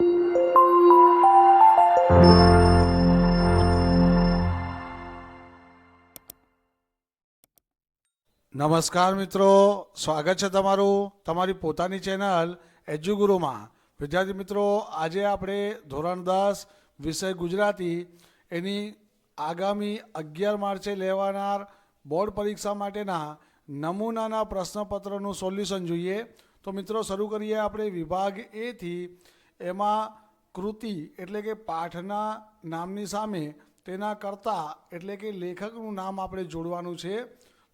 નમસ્કાર મિત્રો, સ્વાગત છે તમારું તમારી પોતાની ચેનલ એજ્યુગુરુમાં. વિદ્યાર્થી મિત્રો, આજે આપણે ધોરણ દસ વિષય ગુજરાતી, એની આગામી અગિયાર માર્ચે લેવાનાર બોર્ડ પરીક્ષા માટેના નમૂનાના પ્રશ્નપત્રનું સોલ્યુશન જોઈએ. તો મિત્રો, શરૂ કરીએ આપણે વિભાગ એથી એમાં કૃતિ એટલે કે પાઠના નામની સામે તેના કરતા એટલે કે લેખકનું નામ આપણે જોડવાનું છે.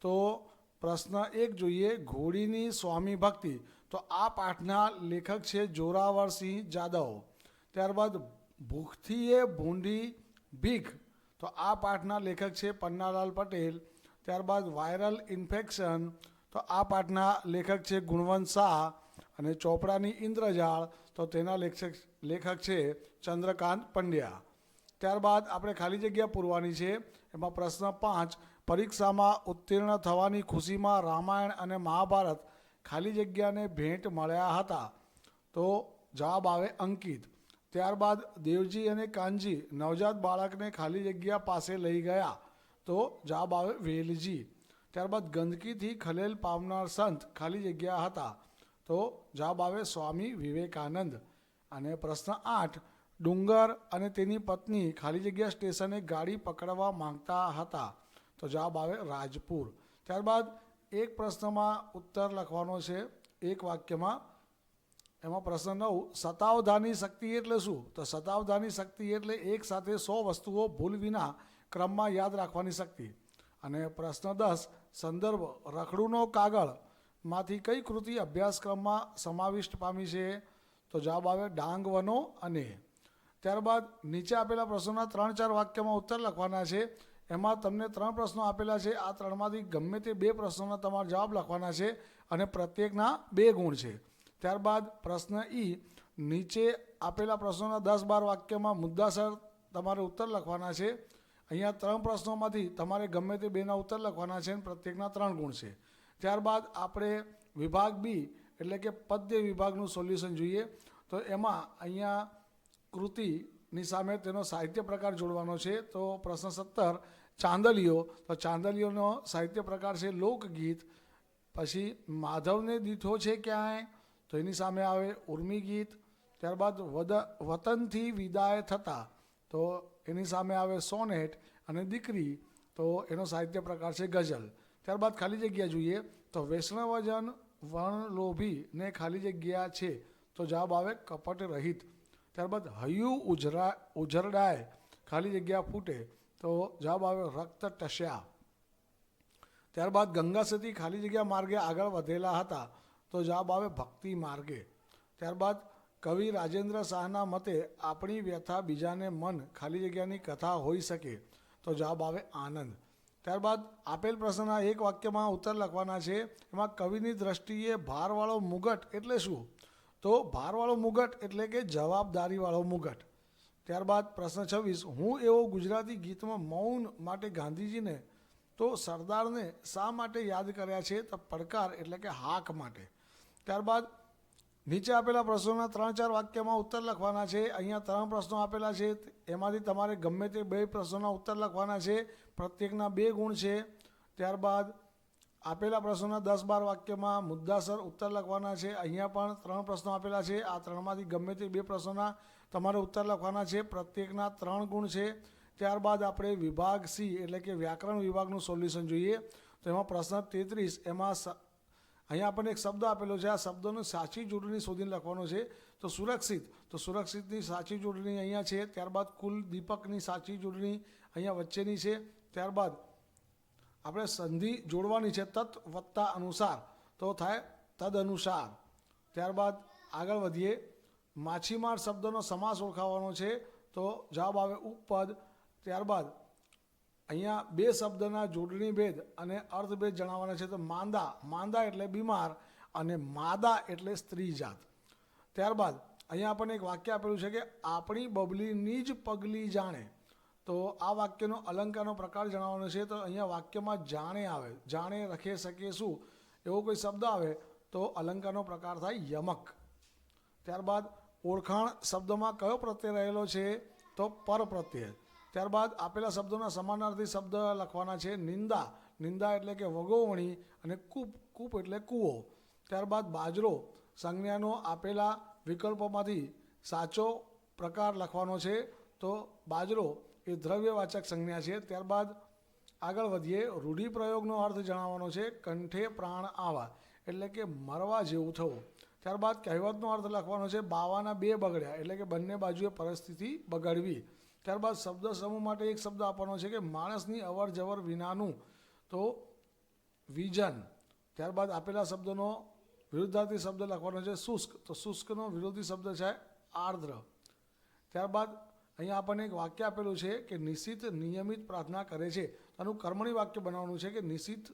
તો પ્રશ્ન એક જોઈએ, ઘોડીની સ્વામી ભક્તિ. તો આ પાઠના લેખક છે જોરાવરસિંહ જાદવ. ત્યારબાદ ભૂખથી એ ભૂંડી ભીખ. તો આ પાઠના લેખક છે પન્નાલાલ પટેલ. ત્યારબાદ વાયરલ ઇન્ફેક્શન. તો આ પાઠના લેખક છે ગુણવંત શાહ. અને ચોપડાની ઇન્દ્રજાળ તો તેના લેખક લેખક છે ચંદ્રકાંત પંડ્યા. ત્યારબાદ આપણે ખાલી જગ્યા પૂરવાની છે. એમાં પ્રશ્ન પાંચ, પરીક્ષામાં ઉત્તીર્ણ થવાની ખુશીમાં રામાયણ અને મહાભારત ખાલી જગ્યાને ભેટ મળ્યા હતા. તો જવાબ આવે અંકિત. ત્યારબાદ દેવજી અને કાનજી નવજાત બાળકને ખાલી જગ્યા પાસે લઈ ગયા. તો જવાબ આવે વેલજી. ત્યારબાદ ગંદકીથી ખલેલ પામનાર સંત ખાલી જગ્યા હતા. તો જવાબ આવે સ્વામી વિવેકાનંદ. અને પ્રશ્ન આઠ, ડુંગર અને તેની પત્ની ખાલી જગ્યા સ્ટેશને ગાડી પકડવા માંગતા હતા? તો જવાબ આવે રાજપુર. ત્યારબાદ એક પ્રશ્નમાં ઉત્તર લખવાનો છે, એક વાક્યમાં. એમાં પ્રશ્ન નવ સતાવધાની શક્તિ એટલે શું? તો સતાવધાની શક્તિ એટલે એક સાથે સો વસ્તુઓ ભૂલ વિના ક્રમમાં યાદ રાખવાની શક્તિ. અને પ્રશ્ન દસ, સંદર્ભ, રખડુનો કાગળ. માંથી કઈ કૃતિ અભ્યાસક્રમમાં સમાવિષ્ટ પામી છે? તો જવાબ આવે ડાંગ વનો અને. ત્યારબાદ નીચે આપેલા પ્રશ્નોના ત્રણ ચાર વાક્યમાં ઉત્તર લખવાના છે. એમાં તમને ત્રણ પ્રશ્નો આપેલા છે. આ ત્રણમાંથી ગમે તે બે પ્રશ્નોના તમારે જવાબ લખવાના છે અને પ્રત્યેકના બે ગુણ છે. ત્યારબાદ પ્રશ્ન ઈ, નીચે આપેલા પ્રશ્નોના દસ બાર વાક્યમાં મુદ્દાસર તમારે ઉત્તર લખવાના છે. અહીંયા ત્રણ પ્રશ્નોમાંથી તમારે ગમે તે બેના ઉત્તર લખવાના છે અને પ્રત્યેકના ત્રણ ગુણ છે. ત્યારબાદ આપણે વિભાગ બી, એટલે કે પદ્ય વિભાગનું સોલ્યુશન જોઈએ. તો એમાં અહીંયા કૃતિની સામે તેનો સાહિત્ય પ્રકાર જોડવાનો છે. તો પ્રશ્ન સત્તર, ચાંદલીઓ. તો ચાંદલીઓનો સાહિત્ય પ્રકાર છે લોકગીત. પછી માધવને દીઠો છે ક્યાંય? તો એની સામે આવે ઉર્મી ગીત ત્યારબાદ વદ, વતનથી વિદાય થતા. તો એની સામે આવે સોનેટ. અને દીકરી. તો એનો સાહિત્ય પ્રકાર છે ગઝલ. ત્યારબાદ ખાલી જગ્યા જોઈએ તો વૈષ્ણવજન વર્ણલોભીને ખાલી જગ્યા છે તો જવાબ આવે કપટ રહિત ત્યારબાદ હૈયું ઉજરા, ઉજરડાય, ખાલી જગ્યા ફૂટે તો જવાબ આવે રક્ત ટસ્યા ત્યારબાદ ગંગા સતી ખાલી જગ્યા માર્ગે આગળ વધેલા હતા તો જવાબ આવે ભક્તિ માર્ગે. ત્યારબાદ કવિ રાજેન્દ્ર શાહના મતે આપણી વ્યથા બીજાને મન ખાલી જગ્યાની કથા હોઈ શકે તો જવાબ આવે આનંદ. ત્યારબાદ આપેલ પ્રશ્નના એક વાક્યમાં ઉત્તર લખવાના છે. એમાં કવિની દ્રષ્ટિએ ભારવાળો મુગટ એટલે શું? તો ભારવાળો મુગટ એટલે કે જવાબદારીવાળો મુગટ. ત્યારબાદ પ્રશ્ન છવ્વીસ, હું એવો ગુજરાતી ગીતમાં મૌન માટે ગાંધીજીને તો સરદારને શા માટે યાદ કર્યા છે? તો પડકાર એટલે કે હાક માટે. ત્યારબાદ નીચે આપેલા પ્રશ્નોના ત્રણ ચાર વાક્યમાં ઉત્તર લખવાના છે. અહીંયા ત્રણ પ્રશ્નો આપેલા છે. એમાંથી તમારે ગમે તે બે પ્રશ્નોના ઉત્તર લખવાના છે. પ્રત્યેકના બે ગુણ છે. ત્યારબાદ આપેલા પ્રશ્નોના દસ બાર વાક્યમાં મુદ્દાસર ઉત્તર લખવાના છે. અહીંયા પણ ત્રણ પ્રશ્નો આપેલા છે. આ ત્રણમાંથી ગમે તે બે પ્રશ્નોના તમારે ઉત્તર લખવાના છે. પ્રત્યેકના ત્રણ ગુણ છે. ત્યારબાદ આપણે વિભાગ સી, એટલે કે વ્યાકરણ વિભાગનું સોલ્યુશન જોઈએ. તો એમાં પ્રશ્ન તેત્રીસ, એમાં અહીંયા આપણને એક શબ્દ આપેલો છે, આ શબ્દોની સાચી જોડણી શોધીને લખવાનો છે. તો સુરક્ષિત, તો સુરક્ષિતની સાચી જોડણી અહીંયા છે, ત્યારબાદ કુલ દીપકની સાચી જોડણી અહીંયા વચ્ચેની છે. ત્યારબાદ આપણે સંધિ જોડવાની છે તત્ વત્તા અનુસાર, તો થાય તદ અનુસાર. ત્યારબાદ આગળ વધીએ. માછીમાર શબ્દનો સમાસ ઓળખાવાનો છે, તો જવાબ આવે ઉપપદ. ત્યારબાદ અહીંયા બે શબ્દના જોડણી ભેદ અને અર્થભેદ જણાવવાના છે. તો માંદા માંદા એટલે બીમાર અને માદા એટલે સ્ત્રી જાત. ત્યારબાદ અહીંયા આપણને એક વાક્ય આપેલું છે કે આપણી બબલીની જ પગલી જાણે. તો આ વાક્યનો અલંકારનો પ્રકાર જણાવવાનો છે. તો અહીંયા વાક્યમાં જાણે આવે, જાણે, રખે, શકે, શું એવો કોઈ શબ્દ આવે તો અલંકારનો પ્રકાર થાય યમક. ત્યારબાદ ઓળખાણ શબ્દમાં કયો પ્રત્યય રહેલો છે? તો પર પ્રત્યય ત્યારબાદ આપેલા શબ્દોના સમાનાર્થી શબ્દ લખવાના છે નિંદા. નિંદા એટલે કે વગોવણી અને કૂપ કૂપ એટલે કૂવો. ત્યારબાદ બાજરો. સંજ્ઞાનો આપેલા વિકલ્પોમાંથી સાચો પ્રકાર લખવાનો છે. તો બાજરો એ દ્રવ્યવાચક સંજ્ઞા છે. ત્યારબાદ આગળ વધીએ. રૂઢિપ્રયોગનો અર્થ જણાવવાનો છે કંઠે પ્રાણ આવા એટલે કે મરવા જેવું થવું. ત્યારબાદ કહેવતનો અર્થ લખવાનો છે બાવાના બે બગડ્યા એટલે કે બંને બાજુએ પરિસ્થિતિ બગાડવી. ત્યારબાદ શબ્દ સમૂહ માટે એક શબ્દ આપવાનો છે કે માણસની અવર જવર વિનાનું તો વિઝન ત્યારબાદ આપેલા શબ્દનો વિરુદ્ધાર્થી શબ્દ લખવાનો છે શુષ્ક. તો શુષ્કનો વિરોધી શબ્દ છે આર્દ્ર. ત્યારબાદ અહીંયા આપણને એક વાક્ય આપેલું છે કે નિશ્ચિત નિયમિત પ્રાર્થના કરે છે. આનું કર્મણી વાક્ય બનાવવાનું છે કે નિશ્ચિત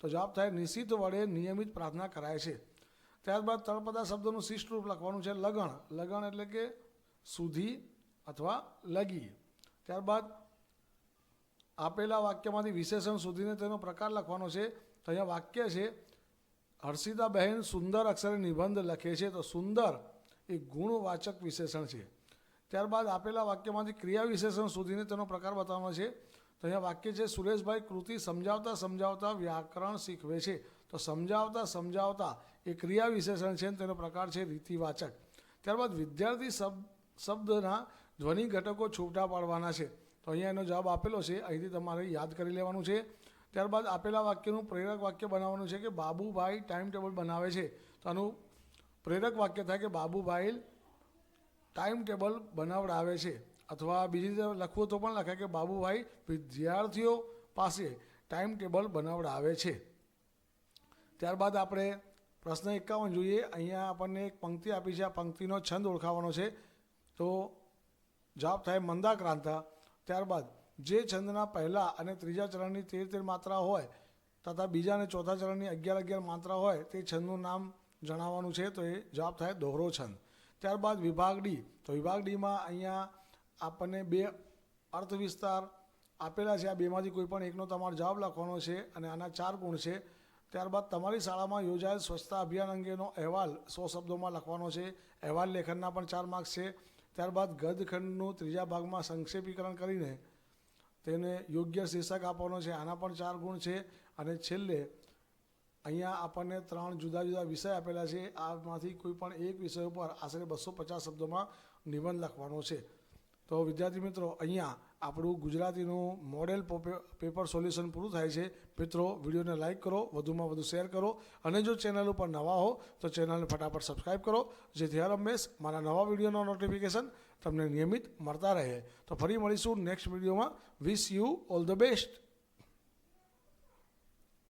તો જવાબ થાય નિશ્ચિત વડે નિયમિત પ્રાર્થના કરાય છે. ત્યારબાદ તળપદા શબ્દનું શિષ્ટ રૂપ લખવાનું છે લગણ. લગણ એટલે કે સુધી અથવા લગી. ત્યારબાદ આપેલા વાક્યમાંથી વિશેષણ સુધીને તેનો પ્રકાર લખવાનો છે. તો અહીંયા વાક્ય છે, હર્ષિતાબહેન સુંદર અક્ષરે નિબંધ લખે છે. તો સુંદર એ ગુણવાચક વિશેષણ છે. ત્યારબાદ આપેલા વાક્યમાંથી ક્રિયા વિશેષણ સુધીને તેનો પ્રકાર બતાવવાનો છે. તો અહીંયા વાક્ય છે, સુરેશભાઈ કૃતિ સમજાવતા સમજાવતા વ્યાકરણ શીખવે છે. તો સમજાવતા સમજાવતા એ ક્રિયા વિશેષણ છે તેનો પ્રકાર છે રીતિવાચક. ત્યારબાદ વિદ્યાર્થી શબ્દ શબ્દના ધ્વનિ ઘટકો છૂટા પાડવાના છે. તો અહીંયા એનો જવાબ આપેલો છે. અહીંથી તમારે યાદ કરી લેવાનું છે. ત્યારબાદ આપેલા વાક્યનું પ્રેરક વાક્ય બનાવવાનું છે કે બાબુભાઈ ટાઈમ ટેબલ બનાવે છે. તો આનું પ્રેરક વાક્ય થાય કે બાબુભાઈ ટાઈમ ટેબલ બનાવડાવે છે. અથવા બીજી રીતે લખવું તો પણ લખાય કે બાબુભાઈ વિદ્યાર્થીઓ પાસે ટાઈમ ટેબલ બનાવડાવે છે. ત્યારબાદ આપણે પ્રશ્ન એકાવન જોઈએ. અહીંયા આપણને એક પંક્તિ આપી છે. આ પંક્તિનો છંદ ઓળખાવાનો છે. તો જવાબ થાય મંદાક્રાંતા, ત્યારબાદ જે છંદના પહેલા અને ત્રીજા ચરણની તેર તેર માત્રા હોય તથા બીજા અને ચોથા ચરણની અગિયાર અગિયાર માત્રા હોય, તે છંદનું નામ જણાવવાનું છે, તો એ જવાબ થાય દોહરો છંદ. ત્યારબાદ વિભાગ ડી તો વિભાગ ડીમાં અહીંયા આપણને બે અર્થ વિસ્તાર આપેલા છે. આ બેમાંથી કોઈ પણ એકનો તમારો જવાબ લખવાનો છે અને આના ચાર ગુણ છે. ત્યારબાદ તમારી શાળામાં યોજાયેલ સ્વચ્છતા અભિયાન અંગેનો અહેવાલ સો શબ્દોમાં લખવાનો છે. અહેવાલ લેખનના પણ ચાર માર્ક્સ છે. ત્યારબાદ ગદખંડનું ત્રીજા ભાગમાં સંક્ષેપીકરણ કરીને તેને યોગ્ય શીર્ષક આપવાનો છે. આના પણ ચાર ગુણ છે અને છેલ્લે અહીંયા આપણને ત્રણ જુદા જુદા વિષય આપેલા છે. આમાંથી કોઈ પણ એક વિષય ઉપર આશરે બસો પચાસ શબ્દોમાં નિબંધ લખવાનો છે. તો વિદ્યાર્થી મિત્રો, અહીંયા આપણું ગુજરાતીનું મોડેલ પોપે- પેપર સોલ્યુશન પૂરું થાય છે. મિત્રો, વિડીયોને લાઇક કરો, વધુમાં વધુ શેર કરો અને જો ચેનલ ઉપર નવા હો, તો ચેનલને ફટાફટ સબસ્ક્રાઈબ કરો. જેથી હર હંમેશ મારા નવા વિડીયોનો નોટિફિકેશન તમને નિયમિત મળતા રહે. તો ફરી મળીશું નેક્સ્ટ વિડીયોમાં. Wish you all the best